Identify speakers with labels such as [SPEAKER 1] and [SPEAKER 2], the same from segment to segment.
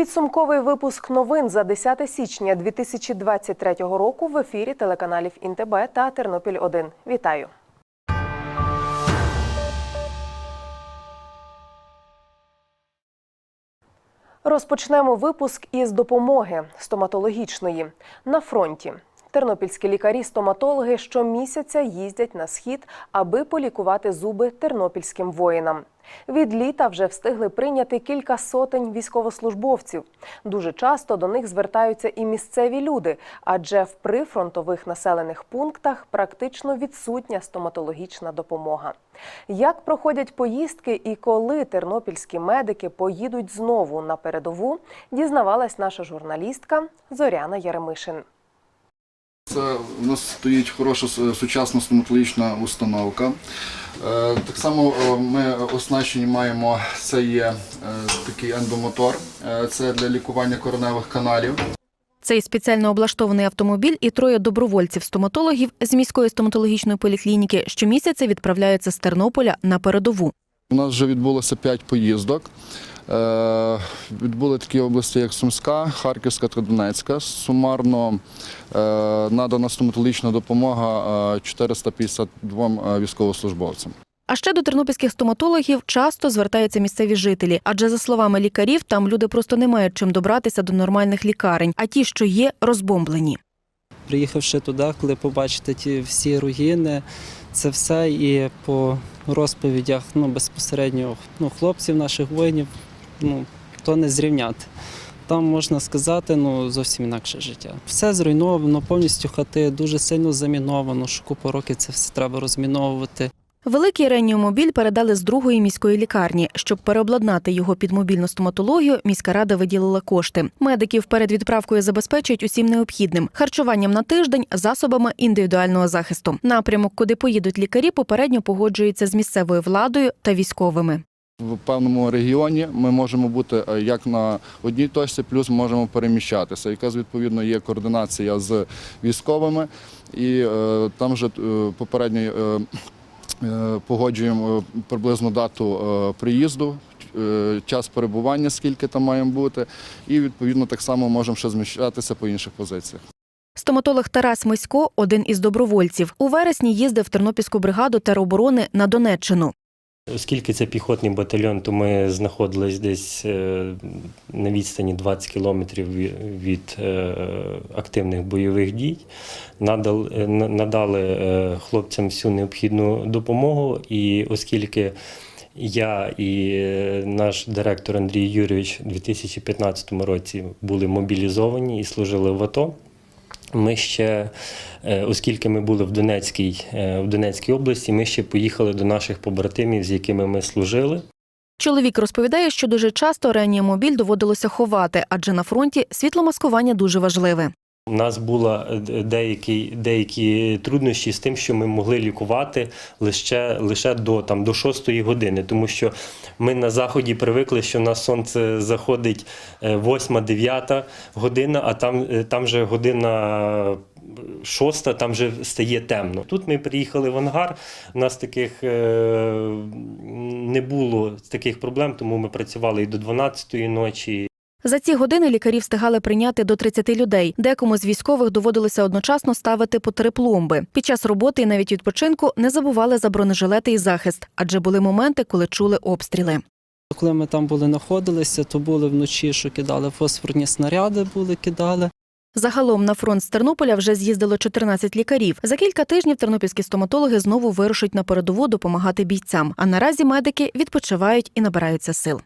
[SPEAKER 1] Підсумковий випуск новин за 10 січня 2023 року в ефірі телеканалів Інтеб та Тернопіль 1 Вітаю. Розпочнемо випуск із допомоги стоматологічної на фронті. Тернопільські лікарі-стоматологи щомісяця їздять на схід, аби полікувати зуби тернопільським воїнам. Від літа вже встигли прийняти кілька сотень військовослужбовців. Дуже часто до них звертаються і місцеві люди, адже в прифронтових населених пунктах практично відсутня стоматологічна допомога. Як проходять поїздки і коли тернопільські медики поїдуть знову на передову, дізнавалась наша журналістка Зоряна Яремишин.
[SPEAKER 2] Це у нас стоїть хороша сучасна стоматологічна установка. Е, Так само е, ми оснащені маємо, це є е, такий ендомотор, це для лікування кореневих каналів.
[SPEAKER 3] Цей спеціально облаштований автомобіль і троє добровольців-стоматологів з міської стоматологічної поліклініки щомісяця відправляються з Тернополя на передову.
[SPEAKER 2] У нас вже відбулося 5 поїздок. Е, Відбули такі області, як Сумська, Харківська та Донецька. Сумарно е, надана стоматологічна допомога е, 452 військовослужбовцям.
[SPEAKER 3] А ще до тернопільських стоматологів часто звертаються місцеві жителі, адже за словами лікарів, там люди просто не мають чим добратися до нормальних лікарень, а ті, що є, розбомблені.
[SPEAKER 4] Приїхавши туди, коли побачите ті всі руїни, це все і по розповідях ну, безпосередньо ну, хлопців, наших воїнів, ну, то не зрівняти. Там можна сказати, ну зовсім інакше життя. Все зруйновано, повністю хати дуже сильно заміновано. що Купу років це все треба розміновувати.
[SPEAKER 3] Великий реанімобіль передали з другої міської лікарні. Щоб переобладнати його під мобільну стоматологію, міська рада виділила кошти. Медиків перед відправкою забезпечують усім необхідним харчуванням на тиждень, засобами індивідуального захисту. Напрямок, куди поїдуть лікарі, попередньо погоджується з місцевою владою та військовими.
[SPEAKER 2] В певному регіоні ми можемо бути е, як на одній точці, плюс можемо переміщатися. Якраз відповідно є координація з військовими, і е, там вже попередньо е, погоджуємо приблизну дату приїзду. Час перебування, скільки там маємо бути, і відповідно так само можемо ще зміщатися по інших позиціях.
[SPEAKER 3] Стоматолог Тарас Мисько один із добровольців. У вересні їздив Тернопільську бригаду тероборони на Донеччину.
[SPEAKER 5] Оскільки це піхотний батальйон, то ми знаходились десь е, на відстані 20 кілометрів від е, активних бойових дій. Е, на- надали хлопцям всю необхідну допомогу, і оскільки я і наш директор Андрій Юрійович у 2015 році були мобілізовані і служили в АТО. Ми ще, е, оскільки ми були в Донецькій, е, в Донецькій області, ми ще поїхали до наших побратимів, з якими ми служили.
[SPEAKER 3] Чоловік розповідає, що дуже часто реанімобіль доводилося ховати, адже на фронті світломаскування дуже важливе.
[SPEAKER 5] У нас були деякі, деякі труднощі з тим, що ми могли лікувати лише, лише до, там, до 6 години, тому що ми на заході привикли, що на сонце заходить 8-9 година, а там, е, там вже година. Шоста, там вже стає темно. Тут ми приїхали в ангар. У нас таких е, не було таких проблем, тому ми працювали і до 12-ї ночі,
[SPEAKER 3] За ці години лікарі встигали прийняти до 30 людей. Декому з військових доводилося одночасно ставити по три пломби. Під час роботи і навіть відпочинку не забували за бронежилети і захист, адже були моменти, коли чули обстріли.
[SPEAKER 4] Коли ми там були знаходилися, то були вночі, що кидали фосфорні снаряди, були кидали.
[SPEAKER 3] Загалом на фронт з Тернополя вже з'їздило 14 лікарів. За кілька тижнів тернопільські стоматологи знову вирушать на передову допомагати бійцям. А наразі медики відпочивають і набираються сил.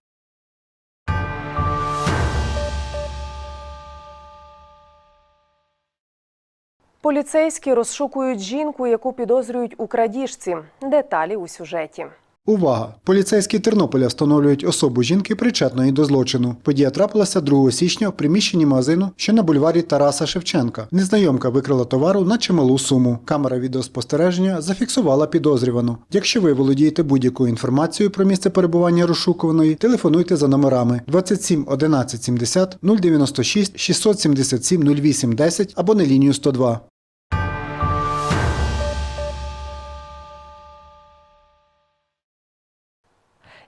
[SPEAKER 1] Поліцейські розшукують жінку, яку підозрюють у крадіжці. Деталі у сюжеті.
[SPEAKER 6] Увага! Поліцейські Тернополя встановлюють особу жінки причетної до злочину. Подія трапилася 2 січня в приміщенні магазину, що на бульварі Тараса Шевченка. Незнайомка викрила товару на чималу суму. Камера відеоспостереження зафіксувала підозрювану. Якщо ви володієте будь-якою інформацією про місце перебування розшукуваної, телефонуйте за номерами 27 11 70 096 677 08 10 або на лінію 102.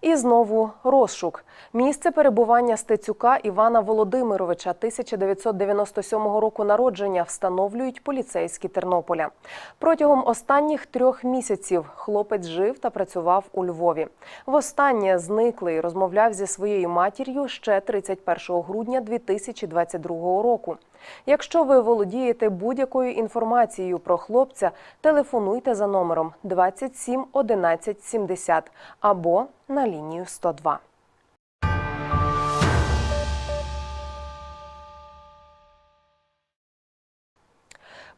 [SPEAKER 1] І знову розшук. Місце перебування Стецюка Івана Володимировича 1997 року народження встановлюють поліцейські Тернополя. Протягом останніх трьох місяців хлопець жив та працював у Львові. Востаннє зниклий розмовляв зі своєю матір'ю ще 31 грудня 2022 року. Якщо ви володієте будь-якою інформацією про хлопця, телефонуйте за номером 27 11 70 або на лінію 102.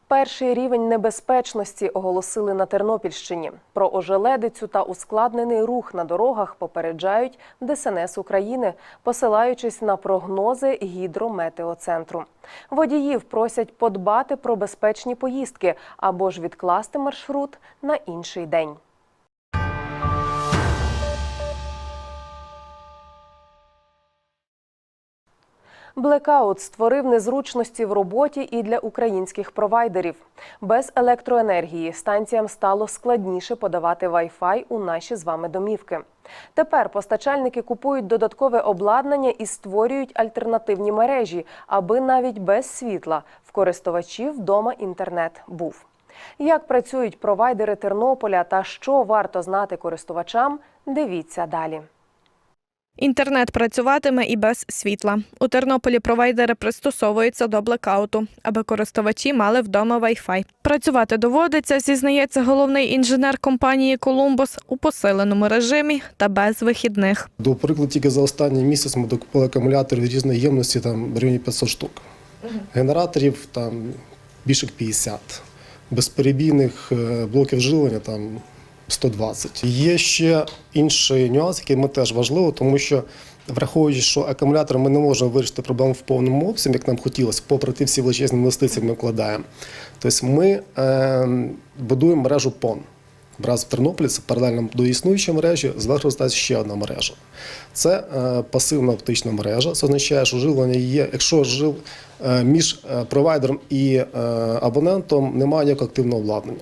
[SPEAKER 1] Перший рівень небезпечності оголосили на Тернопільщині. Про ожеледицю та ускладнений рух на дорогах попереджають ДСНС України, посилаючись на прогнози гідрометеоцентру. Водіїв просять подбати про безпечні поїздки або ж відкласти маршрут на інший день. Блекаут створив незручності в роботі і для українських провайдерів. Без електроенергії станціям стало складніше подавати Wi-Fi у наші з вами домівки. Тепер постачальники купують додаткове обладнання і створюють альтернативні мережі, аби навіть без світла в користувачів вдома інтернет був. Як працюють провайдери Тернополя та що варто знати користувачам, дивіться далі.
[SPEAKER 7] Інтернет працюватиме і без світла. У Тернополі провайдери пристосовуються до блекауту, аби користувачі мали вдома Wi-Fi. Працювати доводиться, зізнається головний інженер компанії Колумбус у посиленому режимі та без вихідних.
[SPEAKER 8] До прикладу, тільки за останній місяць ми докупили акумуляторів різної ємності, там в районі 500 штук. Генераторів там більше 50. Безперебійних е, блоків живлення там 120. Є ще інший нюанс, який ми теж важливо, тому що враховуючи, що акумулятор ми не можемо вирішити проблему в повному обсязі, як нам хотілося, попри ті всі величезні інвестиції ми вкладаємо. Тобто ми е, будуємо мережу ПОН. Раз в Тернополі це паралельно до існуючої мережі, зверху розтається ще одна мережа. Це е, пасивна оптична мережа. Це означає, що живлення є, якщо жив е, між е, провайдером і е, абонентом немає ніякого активного обладнання.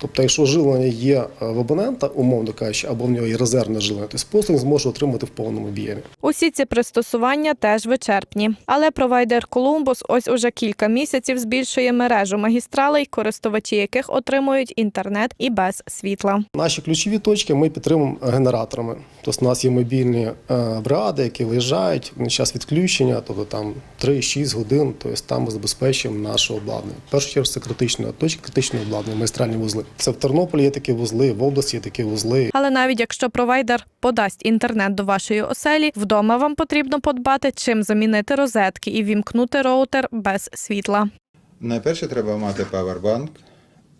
[SPEAKER 8] Тобто, якщо живлення є е, в абонента, умовно кажучи, або в нього є резервне живлення, то послуг зможе отримати в повному об'ємі.
[SPEAKER 7] Усі ці пристосування теж вичерпні. Але провайдер Колумбус ось уже кілька місяців збільшує мережу магістралей, користувачі яких отримують інтернет і без світла.
[SPEAKER 8] Наші ключові точки ми підтримуємо генераторами. Тобто у нас є мобільні е, бригади, які виїжджають на час відключення, тобто там 3-6 годин, тобто там ми забезпечуємо наше обладнання. В першу чергу це критична точка, критичне обладнання, магістральні вузли. Це в Тернополі є такі вузли, в області є такі вузли.
[SPEAKER 7] Але навіть якщо провайдер подасть інтернет до вашої оселі, вдома вам потрібно подбати, чим замінити розетки і вімкнути роутер без світла.
[SPEAKER 9] Найперше треба мати павербанк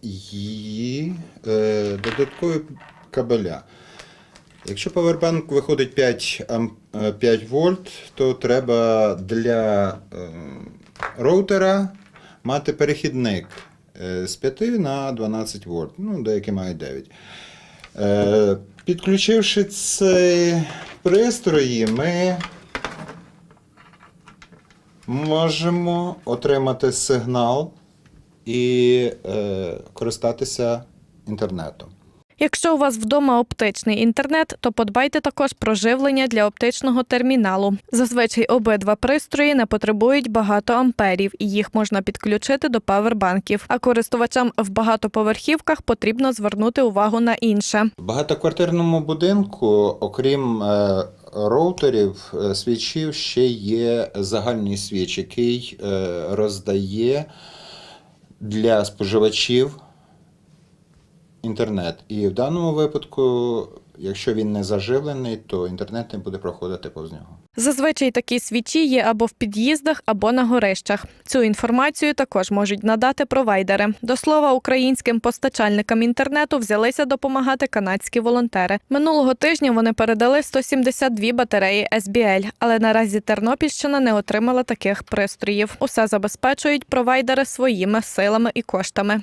[SPEAKER 9] і е, додаткові кабеля. Якщо павербанк виходить 5, е, 5 вольт, то треба для е, роутера мати перехідник е, з 5 на 12 вольт, ну, деякі мають 9. Е, підключивши ці пристрої, ми можемо отримати сигнал і е, користатися інтернетом.
[SPEAKER 7] Якщо у вас вдома оптичний інтернет, то подбайте також про живлення для оптичного терміналу. Зазвичай обидва пристрої не потребують багато амперів, і їх можна підключити до павербанків. А користувачам в багатоповерхівках потрібно звернути увагу на інше.
[SPEAKER 9] В багатоквартирному будинку, окрім е, роутерів, е, свічів, ще є загальний свіч, який е, роздає для споживачів інтернет. І в даному випадку, якщо він не заживлений, то інтернет не буде проходити повз нього.
[SPEAKER 7] Зазвичай такі свічі є або в під'їздах, або на горищах. Цю інформацію також можуть надати провайдери. До слова, українським постачальникам інтернету взялися допомагати канадські волонтери. Минулого тижня вони передали 172 батареї SBL, але наразі Тернопільщина не отримала таких пристроїв. Усе забезпечують провайдери своїми силами і коштами.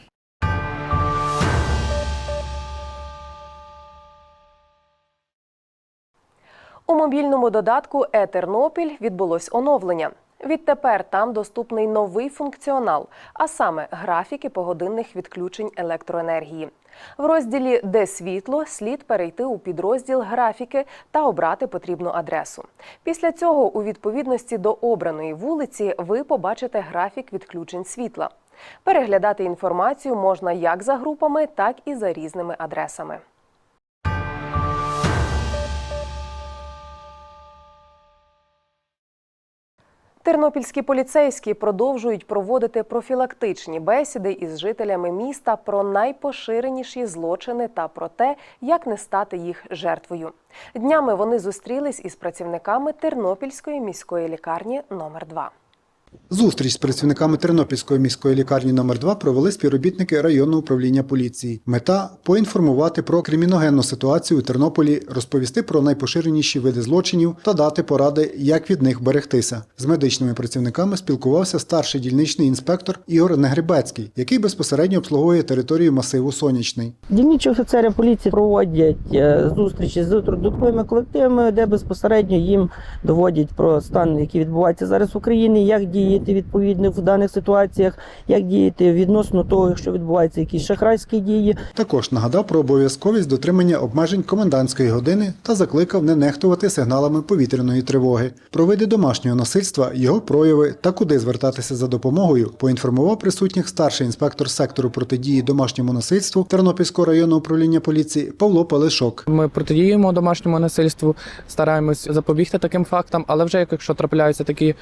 [SPEAKER 1] У мобільному додатку «Е-Тернопіль» відбулось оновлення. Відтепер там доступний новий функціонал, а саме графіки погодинних відключень електроенергії. В розділі Де світло слід перейти у підрозділ графіки та обрати потрібну адресу. Після цього, у відповідності до обраної вулиці, ви побачите графік відключень світла. Переглядати інформацію можна як за групами, так і за різними адресами. Тернопільські поліцейські продовжують проводити профілактичні бесіди із жителями міста про найпоширеніші злочини та про те, як не стати їх жертвою. Днями вони зустрілись із працівниками Тернопільської міської лікарні номер 2
[SPEAKER 6] Зустріч з працівниками Тернопільської міської лікарні номер 2 провели співробітники районного управління поліції. Мета поінформувати про криміногенну ситуацію у Тернополі, розповісти про найпоширеніші види злочинів та дати поради, як від них берегтися. З медичними працівниками спілкувався старший дільничний інспектор Ігор Негребецький, який безпосередньо обслуговує територію масиву Сонячний.
[SPEAKER 10] Дільничі офіцери поліції проводять е, зустрічі з трудовими колективами, де безпосередньо їм доводять про стан, який відбувається зараз в Україні, як діяти відповідно в даних ситуаціях, як діяти відносно того, якщо відбуваються якісь шахрайські дії.
[SPEAKER 6] Також нагадав про обов'язковість дотримання обмежень комендантської години та закликав не нехтувати сигналами повітряної тривоги. Про види домашнього насильства, його прояви та куди звертатися за допомогою поінформував присутніх старший інспектор сектору протидії домашньому насильству Тернопільського районного управління поліції Павло Палишок.
[SPEAKER 11] Ми протидіємо домашньому насильству, стараємось запобігти таким фактам, але вже якщо трапляються такі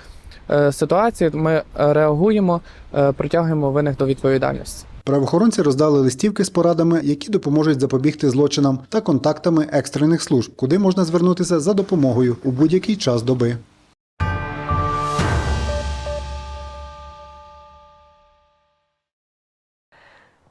[SPEAKER 11] ситуації, ми е, реагуємо, е, притягуємо винних до відповідальності.
[SPEAKER 6] Правоохоронці роздали листівки з порадами, які допоможуть запобігти злочинам та контактами екстрених служб, куди можна звернутися за допомогою у будь-який час доби.
[SPEAKER 1] –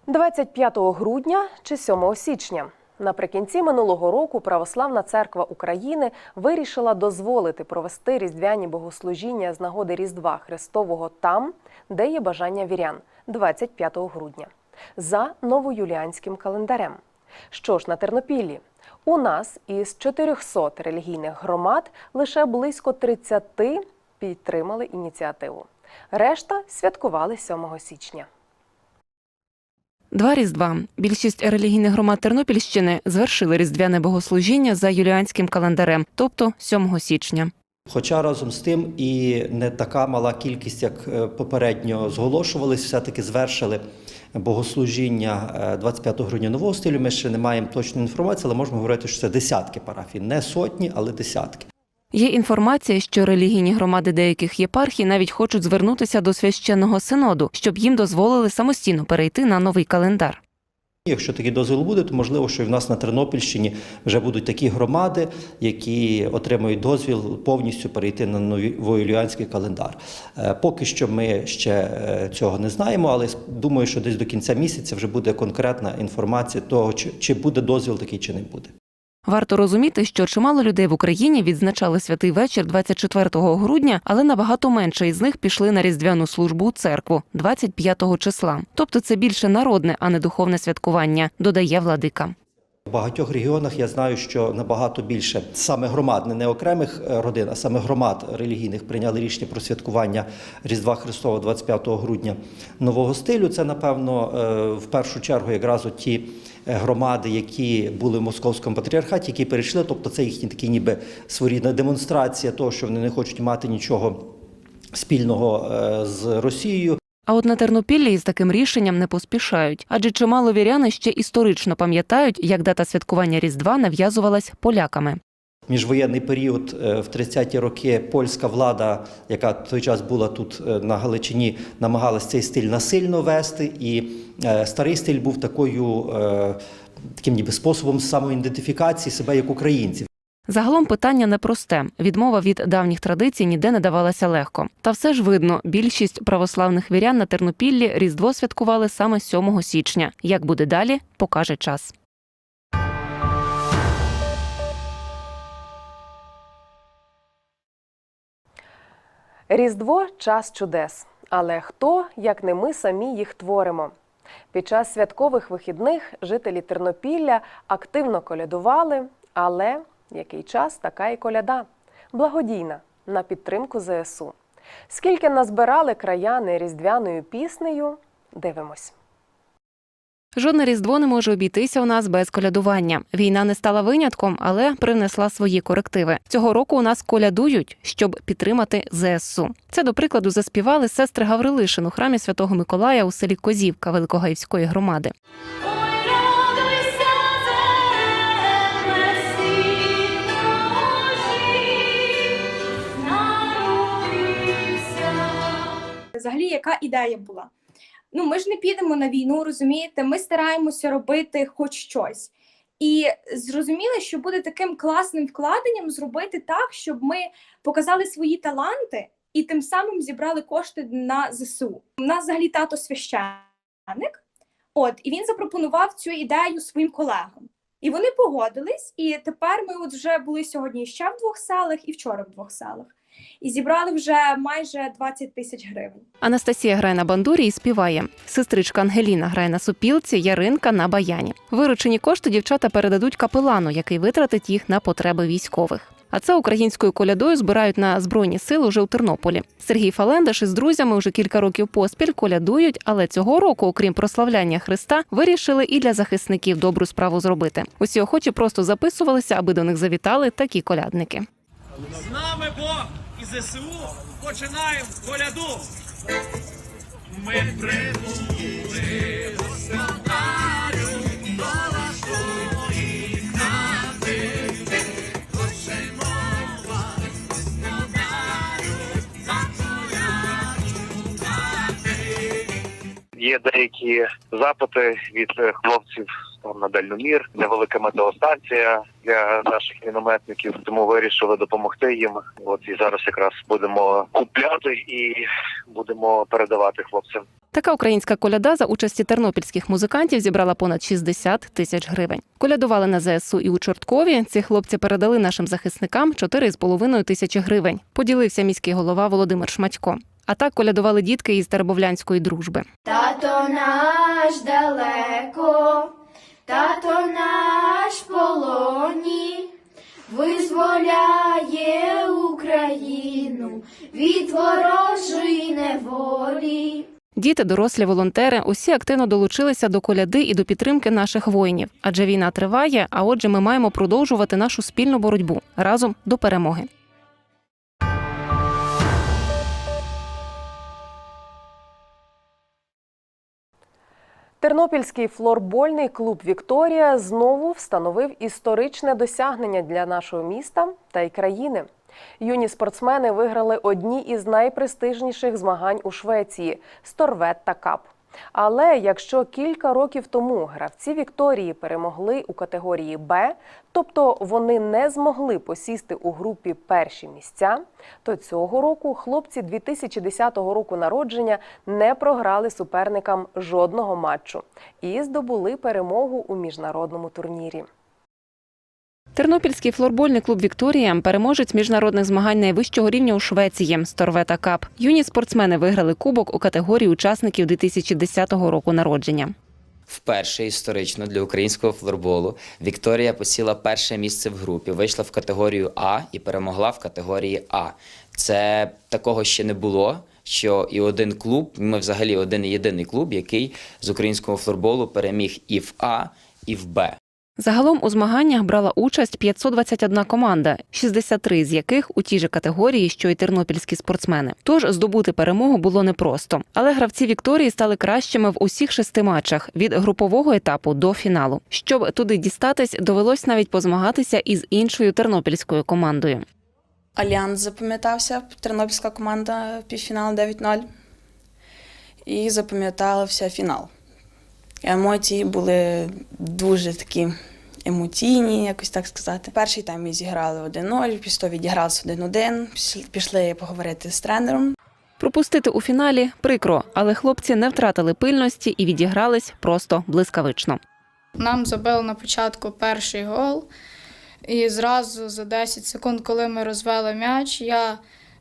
[SPEAKER 1] 25 грудня чи 7 січня. Наприкінці минулого року Православна церква України вирішила дозволити провести різдвяні богослужіння з нагоди Різдва Христового там, де є бажання вірян 25 грудня, за новоюліанським календарем. Що ж на Тернопіллі? У нас із 400 релігійних громад лише близько 30 підтримали ініціативу. Решта святкували 7 січня.
[SPEAKER 12] Два різдва. Більшість релігійних громад Тернопільщини звершили різдвяне богослужіння за юліанським календарем, тобто 7 січня.
[SPEAKER 13] Хоча разом з тим і не така мала кількість, як е, попередньо зголошувались, все-таки звершили богослужіння е, 25 грудня нового стилю. Ми ще не маємо точної інформації, але можемо говорити, що це десятки парафій. Не сотні, але десятки.
[SPEAKER 12] Є інформація, що релігійні громади деяких єпархій навіть хочуть звернутися до священного синоду, щоб їм дозволили самостійно перейти на новий календар.
[SPEAKER 13] Якщо такий дозвіл буде, то можливо, що і в нас на Тернопільщині вже будуть такі громади, які отримують дозвіл повністю перейти на новоюліанський календар. Е, Поки що ми ще е, цього не знаємо, але думаю, що десь до кінця місяця вже буде конкретна інформація того, чи буде дозвіл такий, чи не буде.
[SPEAKER 12] Варто розуміти, що чимало людей в Україні відзначали святий вечір 24 грудня, але набагато менше із них пішли на різдвяну службу у церкву 25 числа. Тобто це більше народне, а не духовне святкування, додає владика.
[SPEAKER 13] В багатьох регіонах я знаю, що набагато більше саме громад, не- окремих е, родин, а саме громад релігійних прийняли рішення про святкування Різдва Христова 25 грудня нового стилю. Це, напевно, е, в першу чергу якраз ті громади, які були в московському патріархаті, які перейшли. Тобто це їхні такі ніби своєрідна демонстрація того, що вони не хочуть мати нічого спільного е, з Росією.
[SPEAKER 12] А от на Тернопіллі із таким рішенням не поспішають, адже чимало віряни ще історично пам'ятають, як дата святкування Різдва нав'язувалась поляками.
[SPEAKER 13] Міжвоєнний період е, в 30-ті роки польська влада, яка в той час була тут е, на Галичині, намагалась цей стиль насильно вести, і е, старий стиль був такою таким ніби способом самоідентифікації себе як українців.
[SPEAKER 12] Загалом питання непросте. Відмова від давніх традицій ніде не давалася легко. Та все ж видно, більшість православних вірян на Тернопіллі Різдво святкували саме 7 січня. Як буде далі, покаже час.
[SPEAKER 1] Різдво час чудес. Але хто, як не ми самі їх творимо? Під час святкових вихідних жителі Тернопілля активно колядували, але який час така і коляда благодійна на підтримку ЗСУ. Скільки назбирали краяни різдвяною піснею, дивимось.
[SPEAKER 12] Жодне різдво не може обійтися у нас без колядування. Війна не стала винятком, але привнесла свої корективи. Цього року у нас колядують, щоб підтримати ЗСУ. Це до прикладу заспівали сестри Гаврилишин у храмі Святого Миколая у селі Козівка Великогаївської громади.
[SPEAKER 14] Взагалі, яка ідея була? Ну, ми ж не підемо на війну, розумієте? Ми стараємося робити хоч щось. І зрозуміли, що буде таким класним вкладенням зробити так, щоб ми показали свої таланти і тим самим зібрали кошти на ЗСУ. У нас взагалі тато священник, от і він запропонував цю ідею своїм колегам. І вони погодились. І тепер ми от вже були сьогодні ще в двох селах, і вчора в двох селах. І зібрали вже майже 20 тисяч гривень.
[SPEAKER 12] Анастасія грає на бандурі і співає. Сестричка Ангеліна грає на супілці, Яринка на баяні. Виручені кошти дівчата передадуть капелану, який витратить їх на потреби військових. А це українською колядою збирають на збройні сили уже у Тернополі. Сергій Фалендаш із друзями вже кілька років поспіль колядують, але цього року, окрім прославляння Христа, вирішили і для захисників добру справу зробити. Усі охочі просто записувалися, аби до них завітали такі колядники.
[SPEAKER 15] З нами Бог ЗСУ починаємо коляду. Ми прибули до вашої
[SPEAKER 16] Є деякі запити від е, хлопців там на дальномір, невелика метеостанція для наших мінометників. Тому вирішили допомогти їм. От і зараз якраз будемо купляти і будемо передавати хлопцям.
[SPEAKER 12] Така українська коляда за участі тернопільських музикантів зібрала понад 60 тисяч гривень. Колядували на ЗСУ і у Чорткові. Ці хлопці передали нашим захисникам 4,5 тисячі гривень. Поділився міський голова Володимир Шматько. А так колядували дітки із Тербовлянської дружби.
[SPEAKER 17] Тато наш далеко, тато наш полоні, визволяє Україну від ворожої неволі.
[SPEAKER 12] Діти, дорослі волонтери, усі активно долучилися до коляди і до підтримки наших воїнів. Адже війна триває. А отже, ми маємо продовжувати нашу спільну боротьбу разом до перемоги.
[SPEAKER 1] Тернопільський флорбольний клуб Вікторія знову встановив історичне досягнення для нашого міста та й країни. Юні спортсмени виграли одні із найпрестижніших змагань у Швеції Сторветта Кап. Але якщо кілька років тому гравці Вікторії перемогли у категорії Б, тобто вони не змогли посісти у групі перші місця, то цього року хлопці 2010 року народження не програли суперникам жодного матчу і здобули перемогу у міжнародному турнірі.
[SPEAKER 12] Тернопільський флорбольний клуб Вікторія переможець міжнародних змагань найвищого рівня у Швеції Сторвета Кап. Юні спортсмени виграли кубок у категорії учасників 2010 року народження.
[SPEAKER 18] Вперше історично для українського флорболу Вікторія посіла перше місце в групі, вийшла в категорію А і перемогла в категорії А. Це такого ще не було. Що і один клуб, ми взагалі один і єдиний клуб, який з українського флорболу переміг і в А, і в Б.
[SPEAKER 12] Загалом у змаганнях брала участь 521 команда, 63 з яких у тій же категорії, що й тернопільські спортсмени. Тож здобути перемогу було непросто. Але гравці Вікторії стали кращими в усіх шести матчах від групового етапу до фіналу. Щоб туди дістатись, довелось навіть позмагатися із іншою тернопільською командою.
[SPEAKER 19] Альянс запам'ятався, тернопільська команда півфінал 9-0. І запам'ятався фінал. Емоції були дуже такі
[SPEAKER 9] емоційні, якось так сказати. Перший тайм ми зіграли 1-0, після того відігралися 1-1, пішли поговорити з тренером.
[SPEAKER 12] Пропустити у фіналі прикро, але хлопці не втратили пильності і відігрались просто блискавично.
[SPEAKER 20] Нам забили на початку перший гол, і зразу за 10 секунд, коли ми розвели м'яч, я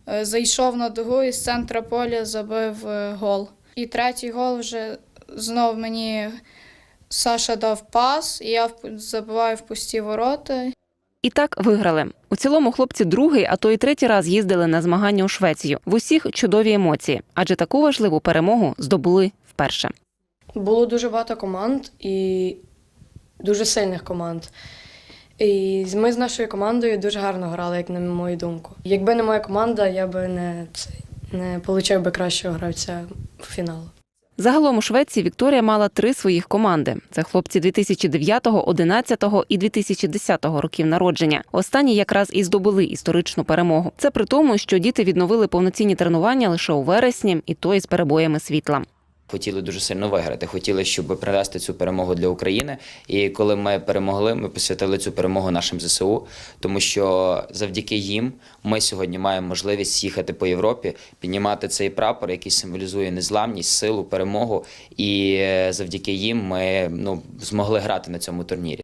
[SPEAKER 20] е, зайшов на дугу і з центра поля забив е, гол. І третій гол вже знов мені Саша дав пас, і я забиваю в пусті ворота.
[SPEAKER 12] І так виграли. У цілому хлопці другий, а то й третій раз їздили на змагання у Швецію. В усіх чудові емоції, адже таку важливу перемогу здобули вперше.
[SPEAKER 21] Було дуже багато команд і дуже сильних команд. І ми з нашою командою дуже гарно грали, як на мою думку. Якби не моя команда, я би не, не отримав би кращого гравця в фіналу.
[SPEAKER 12] Загалом у Швеції Вікторія мала три своїх команди: це хлопці 2009, 11 і 2010 років народження. Останні якраз і здобули історичну перемогу. Це при тому, що діти відновили повноцінні тренування лише у вересні, і то із перебоями світла.
[SPEAKER 18] Хотіли дуже сильно виграти, хотіли, щоб привести цю перемогу для України. І коли ми перемогли, ми посвятили цю перемогу нашим ЗСУ, тому що завдяки їм ми сьогодні маємо можливість їхати по Європі, піднімати цей прапор, який символізує незламність, силу, перемогу. І е, завдяки їм ми ну, змогли грати на цьому турнірі.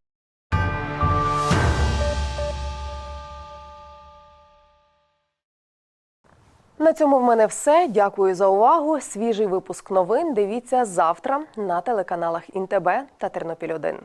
[SPEAKER 1] На цьому в мене все. Дякую за увагу. Свіжий випуск новин. Дивіться завтра на телеканалах Інтебе та Тернопіль 1